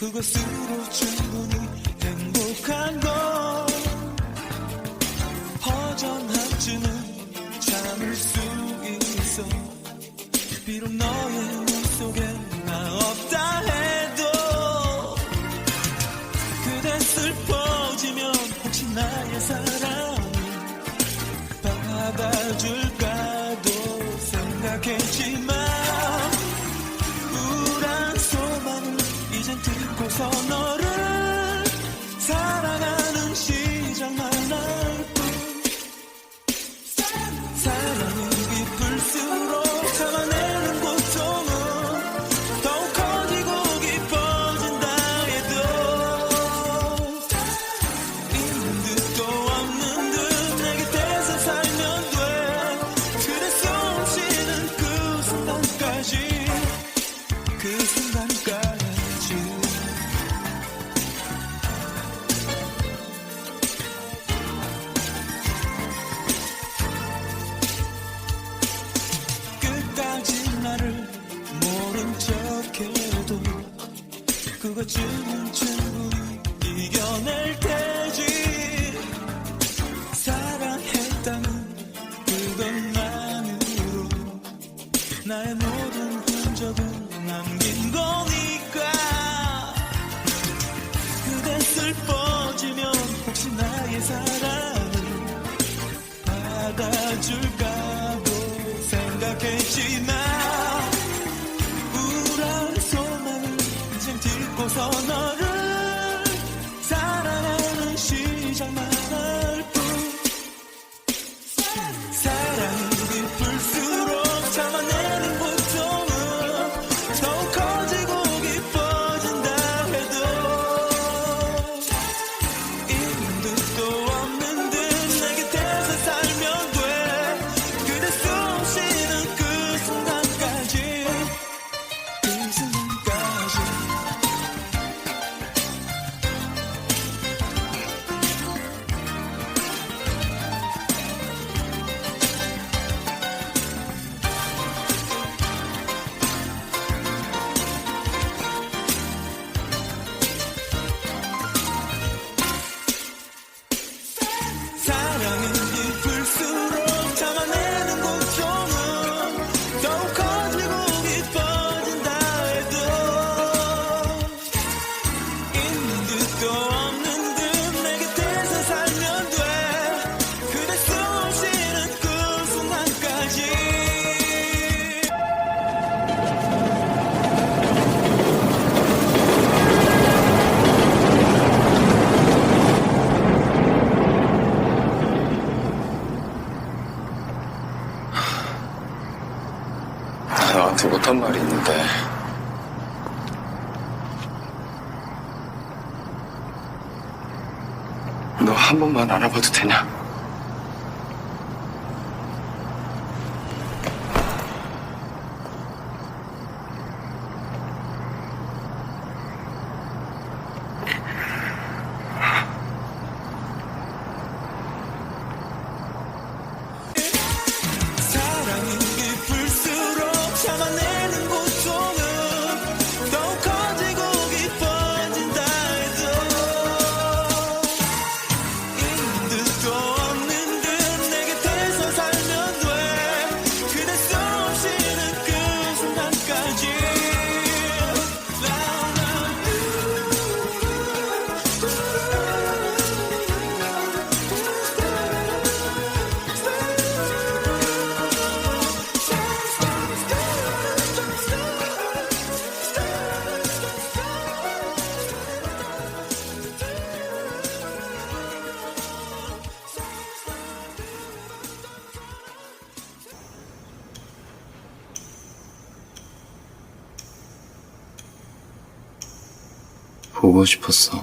그것으로 충분히 행복한 걸. 허전한 주는 참을 수 있어. 비록 너의 몸속에 나 없다 해도 그대 슬퍼지면 혹시 나의 사랑을 받아줄까? sentir cosas. 죽은 친구 이겨낼 테지. 사랑했다는 그것만으로 나의 모든 흔적을 남긴 거니. Salut. 약속한 말이 있는데 너 한 번만 안아봐도 되냐? 보고 싶었어.